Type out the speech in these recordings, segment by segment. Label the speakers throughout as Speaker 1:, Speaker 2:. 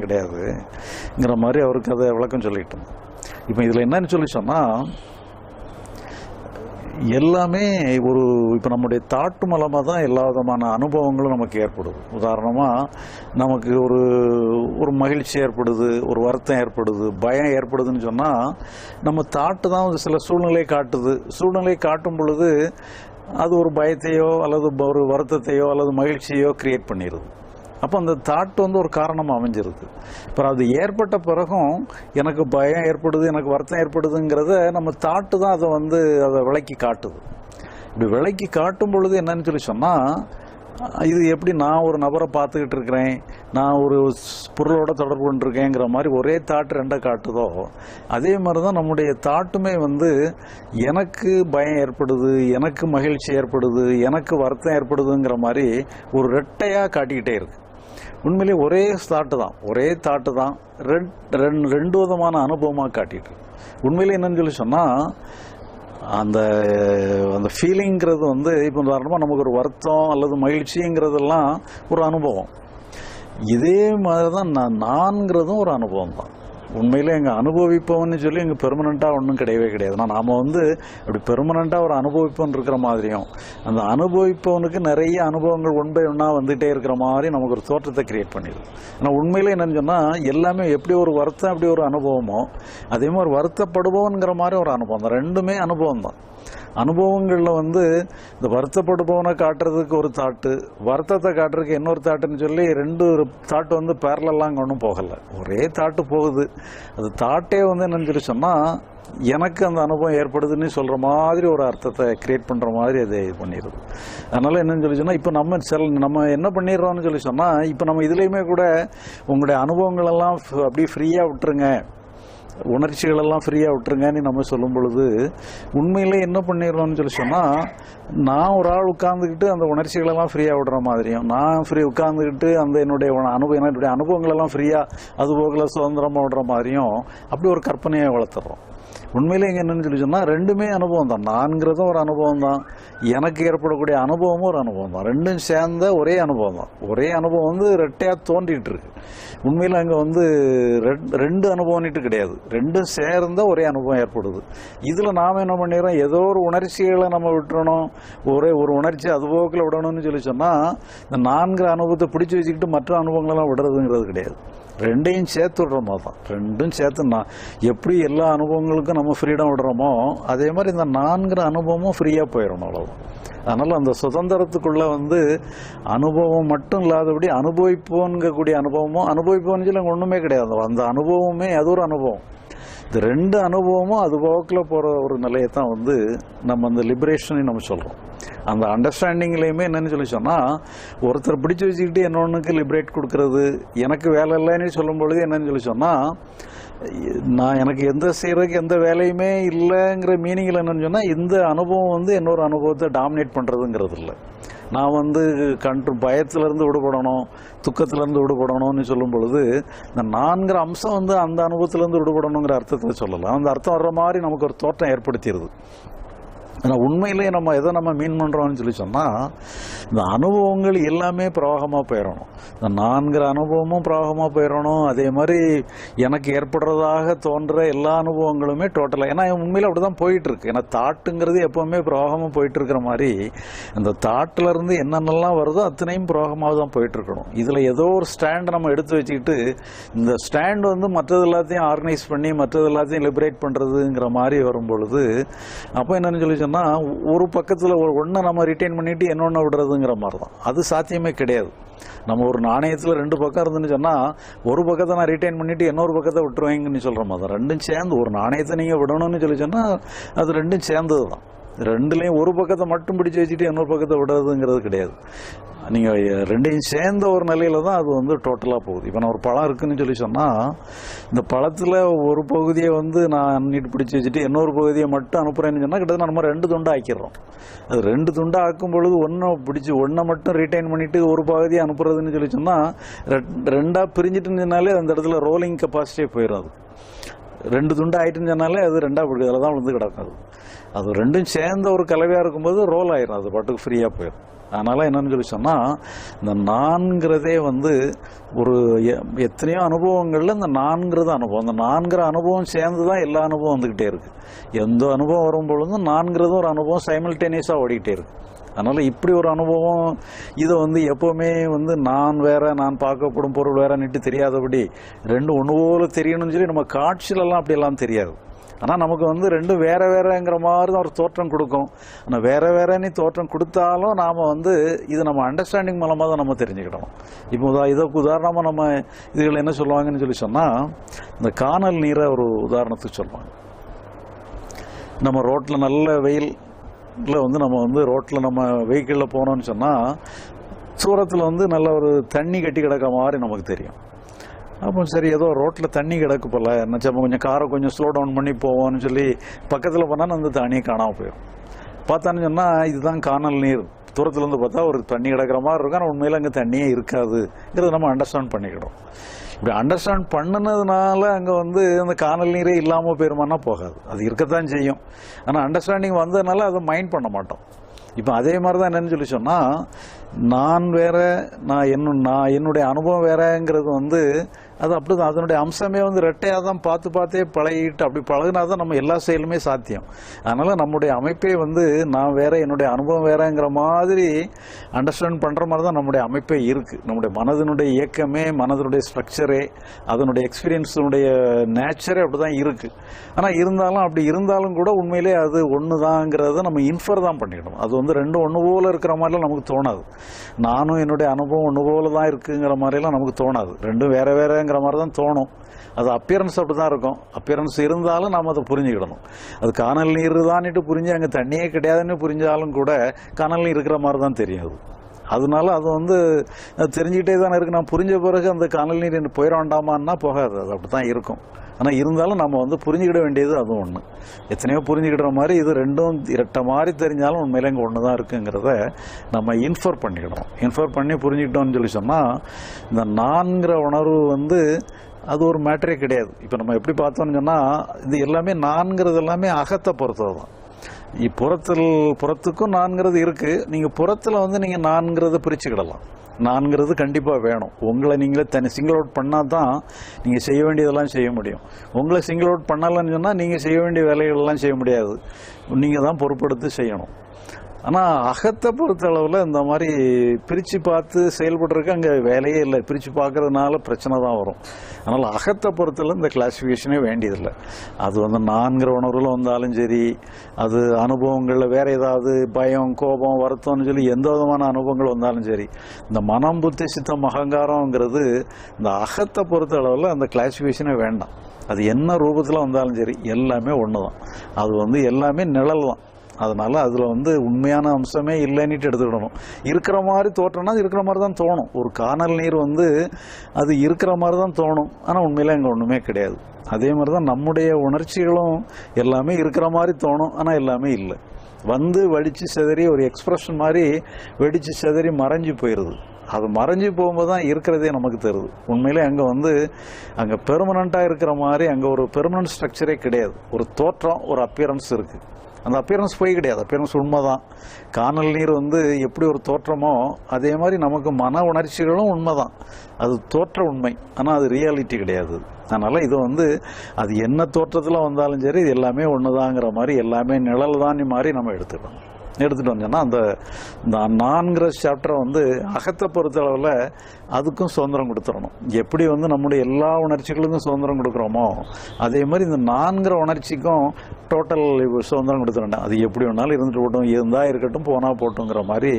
Speaker 1: கிடையாதுங்கிற மாதிரி அவருக்கு அதை விளக்கம் சொல்லிட்டோம் இப்போ இதில் என்னன்னு சொல்லி சொன்னால் எல்லாமே ஒரு இப்போ நம்முடைய தாட்டு மூலமாக தான் எல்லா விதமான அனுபவங்களும் நமக்கு ஏற்படுது. உதாரணமாக நமக்கு ஒரு ஒரு மகிழ்ச்சி ஏற்படுது ஒரு வருத்தம் ஏற்படுது பயம் ஏற்படுதுன்னு சொன்னால் நம்ம தாட்டு தான் ஒரு சில சூழ்நிலை காட்டுது. சூழ்நிலை காட்டும் பொழுது அது ஒரு பயத்தையோ அல்லது ஒரு வருத்தத்தையோ அல்லது மகிழ்ச்சியோ கிரியேட் பண்ணிடுது அப்போ அந்த தாட் வந்து ஒரு காரணம் அமைஞ்சிருது. அப்புறம் அது ஏற்பட்ட பிறகும் எனக்கு பயம் ஏற்படுது எனக்கு வருத்தம் ஏற்படுதுங்கிறத நம்ம தாட்டு தான் அதை வந்து அதை விளக்கி காட்டுது. இப்படி விலைக்கு காட்டும் பொழுது என்னன்னு சொல்லி சொன்னால் இது எப்படி நான் ஒரு நபரை பார்த்துக்கிட்டு இருக்கிறேன் நான் ஒரு பொருளோட தொடர்பு கொண்டிருக்கேங்கிற மாதிரி ஒரே தாட் ரெண்டை காட்டுதோ அதே மாதிரி தான் நம்முடைய தாட்டுமே வந்து எனக்கு பயம் ஏற்படுது எனக்கு மகிழ்ச்சி ஏற்படுது எனக்கு வருத்தம் ஏற்படுதுங்கிற மாதிரி ஒரு ரெட்டையாக காட்டிக்கிட்டே இருக்குது உண்மையிலே ஒரே தாட்டு தான் ஒரே தாட்டு தான் ரெண்டு ரெண்டு ரெண்டு விதமான அனுபவமாக காட்டிட்டு உண்மையிலே என்னன்னு சொல்லி சொன்னால் அந்த அந்த ஃபீலிங்கிறது வந்து இப்போ உதாரணமாக நமக்கு ஒரு வருத்தம் அல்லது மகிழ்ச்சிங்கிறதெல்லாம் ஒரு அனுபவம். இதே மாதிரி தான் நான் நான்கிறதும் ஒரு அனுபவம் தான் உண்மையிலே எங்கள் அனுபவிப்பவன் சொல்லி எங்கள் பெர்மனண்ட்டாக ஒன்றும் கிடையவே கிடையாது. ஆனால் நாம் வந்து அப்படி பெர்மனண்ட்டாக ஒரு அனுபவிப்பவன் இருக்கிற மாதிரியும் அந்த அனுபவிப்பவனுக்கு நிறைய அனுபவங்கள் ஒன் பை ஒன்றா வந்துகிட்டே இருக்கிற மாதிரி நமக்கு ஒரு தோற்றத்தை கிரியேட் பண்ணிடுது ஆனால் உண்மையிலே என்னன்னு சொன்னால் எல்லாமே எப்படி ஒரு வருத்தம் அப்படி ஒரு அனுபவமோ அதே மாதிரி வருத்தப்படுபவன்கிற மாதிரி ஒரு அனுபவம். தான் ரெண்டுமே அனுபவம் தான் அனுபவங்களில் வந்து இந்த வருத்தப்படுபவனை காட்டுறதுக்கு ஒரு தாட்டு வருத்தத்தை காட்டுறதுக்கு இன்னொரு தாட்டுன்னு சொல்லி ரெண்டு தாட்டு வந்து பேரலெல்லாம் அங்கே ஒன்றும் போகலை. ஒரே தாட்டு போகுது. அது தாட்டே வந்து என்னன்னு சொல்லி சொன்னால் எனக்கு அந்த அனுபவம் ஏற்படுதுன்னு சொல்கிற மாதிரி ஒரு அர்த்தத்தை கிரியேட் பண்ணுற மாதிரி அது இது பண்ணிடுது அதனால் என்னன்னு சொல்லி சொன்னால் இப்போ நம்ம செல் நம்ம என்ன பண்ணிடுறோம்னு சொல்லி சொன்னால் இப்போ நம்ம இதுலேயுமே கூட உங்களுடைய அனுபவங்களெல்லாம் அப்படியே ஃப்ரீயாக விட்டுருங்க. உணர்ச்சிகள் எல்லாம் ஃப்ரீயாக விட்டுருங்கன்னு நம்ம சொல்லும் பொழுது உண்மையிலே என்ன பண்ணிடுறோம்னு சொல்லி சொன்னால் நான் ஒரு ஆள் உட்காந்துக்கிட்டு அந்த உணர்ச்சிகளெல்லாம் ஃப்ரீயாக விடுற மாதிரியும் நான் ஃப்ரீ உட்காந்துக்கிட்டு அந்த என்னுடைய அனுபவம் என்னுடைய அனுபவங்களெல்லாம் ஃப்ரீயாக அது போகல சுதந்திரமாக விடுற மாதிரியும் அப்படி ஒரு கற்பனையை வளர்த்துறோம். உண்மையில இங்கே என்னன்னு சொல்லி சொன்னால் ரெண்டுமே அனுபவம் தான் நான்கிறதும் ஒரு அனுபவம் தான் எனக்கு ஏற்படக்கூடிய அனுபவமும் ஒரு அனுபவம் தான் ரெண்டும் சேர்ந்த ஒரே அனுபவம் தான் ஒரே அனுபவம் வந்து ரெட்டையாக தோன்றிட்டு இருக்கு உண்மையில் அங்கே வந்து ரெட்- ரெண்டு அனுபவம்னுட்டு கிடையாது. ரெண்டும் சேர்ந்த ஒரே அனுபவம் ஏற்படுது. இதில் நாம் என்ன பண்ணிடுறோம்? ஏதோ ஒரு உணர்ச்சிகளை நம்ம விட்டுறணும். ஒரே ஒரு உணர்ச்சி அது போக்கில் விடணும்னு சொல்லி சொன்னால் இந்த நான்கு அனுபவத்தை பிடிச்சி வச்சுக்கிட்டு மற்ற அனுபவங்களெல்லாம் விடுறதுங்கிறது கிடையாது. ரெண்டையும் சேர்த்து விடுற மாதிரி தான் ரெண்டும் சேர்த்து நான் எப்படி எல்லா அனுபவங்களுக்கும் நம்ம ஃப்ரீடம் விடுறோமோ அதே மாதிரி இந்த நான்கிற அனுபவமும் ஃப்ரீயாக போயிடணும் அவ்வளவுதான். அதனால் அந்த சுதந்திரத்துக்குள்ளே வந்து அனுபவம் மட்டும் இல்லாதபடி அனுபவிப்போன்கக்கூடிய அனுபவமும் அனுபவிப்போன்னு சொல்லி ஒன்றுமே கிடையாது. அந்த அனுபவமே அது ஒரு அனுபவம். இந்த ரெண்டு அனுபவமும் அது போக்கில் போகிற ஒரு நிலையை தான் வந்து நம்ம அந்த லிபரேஷனை நம்ம சொல்கிறோம் அந்த அண்டர்ஸ்டாண்டிங்லேயுமே என்னன்னு சொல்லி சொன்னால் ஒருத்தர் பிடிச்சு வச்சுக்கிட்டு இன்னொன்றுக்கு லிபரேட் கொடுக்கறது எனக்கு வேலை இல்லைன்னு சொல்லும் பொழுது என்னன்னு சொல்லி சொன்னால் நான் எனக்கு எந்த செய்கிறதுக்கு எந்த வேலையுமே இல்லைங்கிற மீனிங்கில் என்னென்னு சொன்னால் இந்த அனுபவம் வந்து இன்னொரு அனுபவத்தை டாமினேட் பண்ணுறதுங்கிறது இல்லை. நான் வந்து கண்ட்ரு பயத்திலேருந்து விடுபடணும் துக்கத்திலேருந்து விடுபடணும்னு சொல்லும் பொழுது இந்த நான்கிற அம்சம் வந்து அந்த அனுபவத்திலேருந்து விடுபடணுங்கிற அர்த்தத்தில் சொல்லலாம். அந்த அர்த்தம் வர்ற மாதிரி நமக்கு ஒரு தோற்றம் ஏற்படுத்திடுது ஆனால் உண்மையிலேயே நம்ம எதை நம்ம மீன் பண்ணுறோம்னு சொல்லி சொன்னால் இந்த அனுபவங்கள் எல்லாமே பிரவாகமாக போயிடணும். இந்த நான்கிற அனுபவமும் பிரவாகமாக போயிடணும். அதே மாதிரி எனக்கு ஏற்படுறதாக தோன்ற எல்லா அனுபவங்களுமே டோட்டலாக ஏன்னா உண்மையில் அப்படி தான் போயிட்டுருக்கு. ஏன்னா தாட்டுங்கிறது எப்போவுமே பிரவாகமாக போயிட்டுருக்கிற மாதிரி அந்த தாட்டிலருந்து என்னென்னலாம் வருதோ அத்தனையும் பிரவாகமாக தான் போயிட்டுருக்கணும். இதில் ஏதோ ஒரு ஸ்டாண்ட் நம்ம எடுத்து வச்சுக்கிட்டு இந்த ஸ்டாண்ட் வந்து மற்றது எல்லாத்தையும் ஆர்கனைஸ் பண்ணி மற்றது எல்லாத்தையும் லிபரேட் பண்ணுறதுங்கிற மாதிரி வரும் பொழுது அப்போ என்னென்னு சொல்லி சொன்னால் ஒரு பக்கத்தில் ஒரு ஒன்றை நம்ம ரிட்டைன் பண்ணிவிட்டு இன்னொன்று விடுறதுங்கிற மாதிரி தான் அது சாத்தியமே கிடையாது. நம்ம ஒரு நாணயத்தில் ரெண்டு பக்கம் இருந்துன்னு சொன்னால் ஒரு பக்கத்தை நான் ரிட்டைன் பண்ணிட்டு இன்னொரு பக்கத்தை விட்டுருவேங்கன்னு சொல்கிற மாதிரி ரெண்டும் சேர்ந்து ஒரு நாணயத்தை நீங்கள் விடணும்னு சொல்லி சொன்னால் அது ரெண்டும் சேர்ந்தது தான் ரெண்டுலேயும் ஒரு பக்கத்தை மட்டும் பிடிச்சி வச்சுட்டு இன்னொரு பக்கத்தை விடுறதுங்கிறது கிடையாது. நீங்கள் ரெண்டையும் சேர்ந்த ஒரு நிலையில தான் அது வந்து டோட்டலாக போகுது. இப்போ நான் ஒரு பழம் இருக்குன்னு சொல்லி சொன்னால் இந்த பழத்தில் ஒரு பகுதியை வந்து நான் நீட்டு பிடிச்சி வச்சுட்டு இன்னொரு பகுதியை மட்டும் அனுப்புகிறேன்னு சொன்னால் கிட்டத்தட்ட நம்ம ரெண்டு துண்டா ஆக்கிடுறோம். அது ரெண்டு துண்டாக ஆக்கும் பொழுது ஒன்றை பிடிச்சி ஒன்றை மட்டும் ரீட்டைன் பண்ணிவிட்டு ஒரு பகுதியை அனுப்புறதுன்னு சொல்லி சொன்னால் ரெண்டாக பிரிஞ்சிட்டுனாலே அந்த இடத்துல ரோலிங் கெப்பாசிட்டியே போயிடும் அது ரெண்டு துண்டு ஆயிட்டுன்னு சொன்னாலே அது ரெண்டா பிடிக்கும் அதில் தான் விழுந்து கிடக்கும் அது. அது ரெண்டும் சேர்ந்த ஒரு கலவையாக இருக்கும்போது ரோல் ஆயிரும். அது பாட்டுக்கு ஃப்ரீயாக போயிடும் அதனால் என்னன்னு சொல்லி சொன்னால் இந்த நான்கிறதே வந்து ஒரு எ- எத்தனையோ அனுபவங்களில் இந்த நான்கிறது அனுபவம். அந்த நான்கிற அனுபவம் சேர்ந்து தான் எல்லா அனுபவம் வந்துக்கிட்டே இருக்குது எந்த அனுபவம் வரும் பொழுதும் நான்கிறது ஒரு அனுபவம் சைமில்டேனியஸாக ஓடிக்கிட்டே இருக்குது அதனால் இப்படி ஒரு அனுபவம் இதை வந்து எப்போவுமே வந்து நான் வேற நான் பார்க்கப்படும் பொருள் வேறன்னுட்டு தெரியாதபடி ரெண்டு ஒன்று போல தெரியணும்னு சொல்லி நம்ம காட்சியிலலாம் அப்படியெல்லாம் தெரியாது. ஆனால் நமக்கு வந்து ரெண்டும் வேற வேறங்கிற மாதிரி தான் ஒரு தோற்றம் கொடுக்கும். ஆனால் வேற வேறன்னு தோற்றம் கொடுத்தாலும் நாம் வந்து இது நம்ம அண்டர்ஸ்டாண்டிங் மூலமாக தான் நம்ம தெரிஞ்சுக்கிடணும். இப்போ உதா இதற்கு உதாரணமாக நம்ம இதுகள் என்ன சொல்லுவாங்கன்னு சொல்லி சொன்னால் இந்த காணல் நீரை ஒரு உதாரணத்துக்கு சொல்லுவாங்க. நம்ம ரோட்டில் நல்ல வெயில் ரோட்டில் வந்து நம்ம வந்து ரோட்டில் நம்ம வெஹிக்கிளில் போனோம்னு சொன்னால் தூரத்தில் வந்து நல்ல ஒரு தண்ணி கட்டி கிடக்கிற மாதிரி நமக்கு தெரியும். அப்போ சரி ஏதோ ரோட்டில் தண்ணி கிடக்கு போல நம்ம கொஞ்சம் காரை கொஞ்சம் ஸ்லோ டவுன் பண்ணி போவோம்னு சொல்லி பக்கத்தில் போனால் அந்த தண்ணியை காணாமல் போயிடும் பார்த்தான்னு சொன்னால் இதுதான் காணல் நீர். தூரத்துலேருந்து பார்த்தா ஒரு தண்ணி கிடக்கிற மாதிரி இருக்கும் ஆனால் உண்மையில் அங்கே தண்ணியே இருக்காதுங்கிறத நம்ம அண்டர்ஸ்டாண்ட் பண்ணிக்கிடும் இப்படி அண்டர்ஸ்டாண்ட் பண்ணினதுனால அங்கே வந்து அந்த காணல் நீரே இல்லாமல் போயிருமானா போகாது. அது இருக்கத்தான் செய்யும். ஆனால் அண்டர்ஸ்டாண்டிங் வந்ததுனால அதை மைண்ட் பண்ண மாட்டோம். இப்போ அதே மாதிரி தான் என்னன்னு சொல்லி சொன்னால் நான் வேற நான் என்ன நான் என்னுடைய அனுபவம் வேறங்கிறது வந்து அது அப்படிதான். அதனுடைய அம்சமே வந்து ரெட்டையாக தான் பார்த்து பார்த்தே பழகிட்டு அப்படி பழகினா தான் நம்ம எல்லா செயலுமே சாத்தியம். அதனால் நம்முடைய அமைப்பே வந்து நான் வேற என்னுடைய அனுபவம் வேறங்கிற மாதிரி அண்டர்ஸ்டாண்ட் பண்ணுற மாதிரி தான் நம்முடைய அமைப்பே இருக்குது நம்முடைய மனதினுடைய இயக்கமே மனதினுடைய ஸ்ட்ரக்சரே அதனுடைய எக்ஸ்பீரியன்ஸினுடைய நேச்சரே அப்படி தான் இருக்குது ஆனால் இருந்தாலும் அப்படி இருந்தாலும் கூட உண்மையிலே அது ஒன்று தாங்கிறத நம்ம இன்ஃபர் தான் பண்ணிக்கணும் அது வந்து ரெண்டும் ஒன்று போல் இருக்கிற மாதிரிலாம் நமக்கு தோணாது. நானும் என்னுடைய அனுபவம் ஒன்று போல தான் இருக்குங்கிற மாதிரிலாம் நமக்கு தோணாது. ரெண்டும் வேற வேறங்கிற மாதிரி தான் தோணும். அது அப்பியரன்ஸ் அப்படி தான் இருக்கும். அப்பியரன்ஸ் இருந்தாலும் நாம் அதை புரிஞ்சுக்கிடணும். அது காணல் நீர் தானிட்டு புரிஞ்சு அங்கே தண்ணியே கிடையாதுன்னு புரிஞ்சாலும் கூட காணல் நீர் இருக்கிற மாதிரி தான் தெரியும் அது. அதனால அது வந்து தெரிஞ்சுக்கிட்டே தானே இருக்கு. நான் புரிஞ்ச பிறகு அந்த காணல் நீர் போயிட வேண்டாமான்னா போகாது. அது அப்படி தான் இருக்கும். ஆனால் இருந்தாலும் நம்ம வந்து புரிஞ்சுக்கிட வேண்டியது அதுவும் ஒன்று எத்தனையோ புரிஞ்சுக்கிற மாதிரி இது ரெண்டும் இரட்ட மாதிரி தெரிஞ்சாலும் உண்மையில இங்கே ஒன்று தான் இருக்குங்கிறத நம்ம இன்ஃபர் பண்ணிக்கிடணும் இன்ஃபர் பண்ணி புரிஞ்சுக்கிட்டோம்னு சொல்லி சொன்னால் இந்த நான்கிற உணர்வு வந்து அது ஒரு மேட்டரே கிடையாது. இப்போ நம்ம எப்படி பார்த்தோம்னு சொன்னால் இது எல்லாமே நான்கிறது எல்லாமே அகத்தை பொறுத்தது தான் புறத்தில் புறத்துக்கும் நான்கிறது இருக்குது நீங்கள் புறத்தில் வந்து நீங்கள் நான்கிறத பிரிச்சுக்கிடலாம். நான்கிறது கண்டிப்பாக வேணும். உங்களை நீங்களே தனி சிங்கிள் அவுட் பண்ணால் தான் நீங்கள் செய்ய வேண்டியதெல்லாம் செய்ய முடியும். உங்களை சிங்கிள் அவுட் பண்ணலன்னு சொன்னால் நீங்கள் செய்ய வேண்டிய வேலைகள்லாம் செய்ய முடியாது. நீங்கள் தான் பொறுப்பெடுத்து செய்யணும். ஆனால் அகத்தை பொறுத்த அளவில் இந்த மாதிரி பிரித்து பார்த்து செயல்படுறதுக்கு அங்கே வேலையே இல்லை. பிரித்து பார்க்கறதுனால பிரச்சனை தான் வரும். அதனால் அகத்தை பொறுத்தல இந்த கிளாசிஃபிகேஷனே வேண்டியதில்லை. அது வந்து நான்கிற உணர்வில் வந்தாலும் சரி அது அனுபவங்களில் வேறு ஏதாவது பயம் கோபம் வருத்தம்னு சொல்லி எந்த விதமான அனுபவங்கள் வந்தாலும் சரி இந்த மனம் புத்தி சித்தம் அகங்காரங்கிறது இந்த அகத்தை பொறுத்த அளவில் அந்த கிளாசிஃபிகேஷனே வேண்டாம். அது என்ன ரூபத்தில் வந்தாலும் சரி எல்லாமே ஒன்று தான் அது வந்து எல்லாமே நிழல் தான் அதனால அதில் வந்து உண்மையான அம்சமே இல்லைன்னுட்டு எடுத்துக்கிடணும். இருக்கிற மாதிரி தோற்றம்னா அது இருக்கிற மாதிரி தான் தோணும். ஒரு காணல் நீர் வந்து அது இருக்கிற மாதிரி தான் தோணும். ஆனால் உண்மையில அங்கே ஒன்றுமே கிடையாது. அதே மாதிரி தான் நம்முடைய உணர்ச்சிகளும் எல்லாமே இருக்கிற மாதிரி தோணும். ஆனால் எல்லாமே இல்லை. வந்து வடித்து சிதறி ஒரு எக்ஸ்பிரஷன் மாதிரி வெடித்து சிதறி மறைஞ்சு போயிடுது அது மறைஞ்சு போகும்போது தான் இருக்கிறதே நமக்கு தருது உண்மையிலே அங்கே வந்து அங்கே பெர்மனண்ட்டாக இருக்கிற மாதிரி அங்கே ஒரு பெர்மனன்ட் ஸ்ட்ரக்சரே கிடையாது. ஒரு தோற்றம் ஒரு அப்பியரன்ஸ் இருக்குது அந்த அப்பியரன்ஸ் போய் கிடையாது. அப்பியரன்ஸ் உண்மைதான். காணல் நீர் வந்து எப்படி ஒரு தோற்றமோ அதே மாதிரி நமக்கு மன உணர்ச்சிகளும் உண்மை தான் அது தோற்ற உண்மை. ஆனால் அது ரியாலிட்டி கிடையாது. அதனால் இது வந்து அது என்ன தோற்றத்தில் வந்தாலும் சரி இது எல்லாமே ஒன்று மாதிரி எல்லாமே நிழல் தான் மாதிரி நம்ம எடுத்துக்கணும். எடுத்துகிட்டு வந்தோம்னா அந்த இந்த நான்கிற சாப்டரை வந்து அகத்தை பொறுத்தளவில் அதுக்கும் சுதந்திரம் கொடுத்துடணும். எப்படி வந்து நம்முடைய எல்லா உணர்ச்சிகளுக்கும் சுதந்திரம் கொடுக்குறோமோ அதே மாதிரி இந்த நான்கிற உணர்ச்சிக்கும் டோட்டல் சுதந்திரம் கொடுத்துடணும். அது எப்படி வேணாலும் இருந்துட்டு போட்டோம் இருந்தா இருக்கட்டும் போனால் போட்டுங்கிற மாதிரி.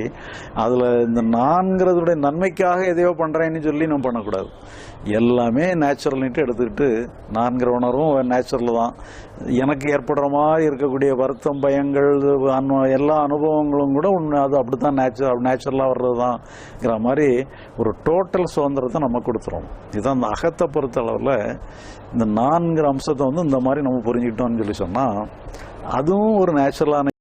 Speaker 1: அதில் இந்த நான்கிறதுடைய நன்மைக்காக எதையோ பண்ணுறேன்னு சொல்லி நம்ம பண்ணக்கூடாது. எல்லாமே நேச்சுரல்னுட்டு எடுத்துக்கிட்டு நான்கிற உணர்வும் நேச்சுரல் தான். எனக்கு ஏற்படுற மாதிரி இருக்கக்கூடிய வருத்தம் பயங்கள் அனு எல்லா அனுபவங்களும் கூட உண்மை அது அப்படி தான் நேச்சுரல் நேச்சுரலாக வர்றது தான்ங்கிற மாதிரி ஒரு டோட்டல் சுதந்திரத்தை நம்ம கொடுத்துருவோம் இதுதான் அந்த அகத்தை பொறுத்த அளவில் இந்த நான்கிற அம்சத்தை வந்து இந்த மாதிரி நம்ம புரிஞ்சுக்கிட்டோம்னு சொல்லி சொன்னால் அதுவும் ஒரு நேச்சுரலான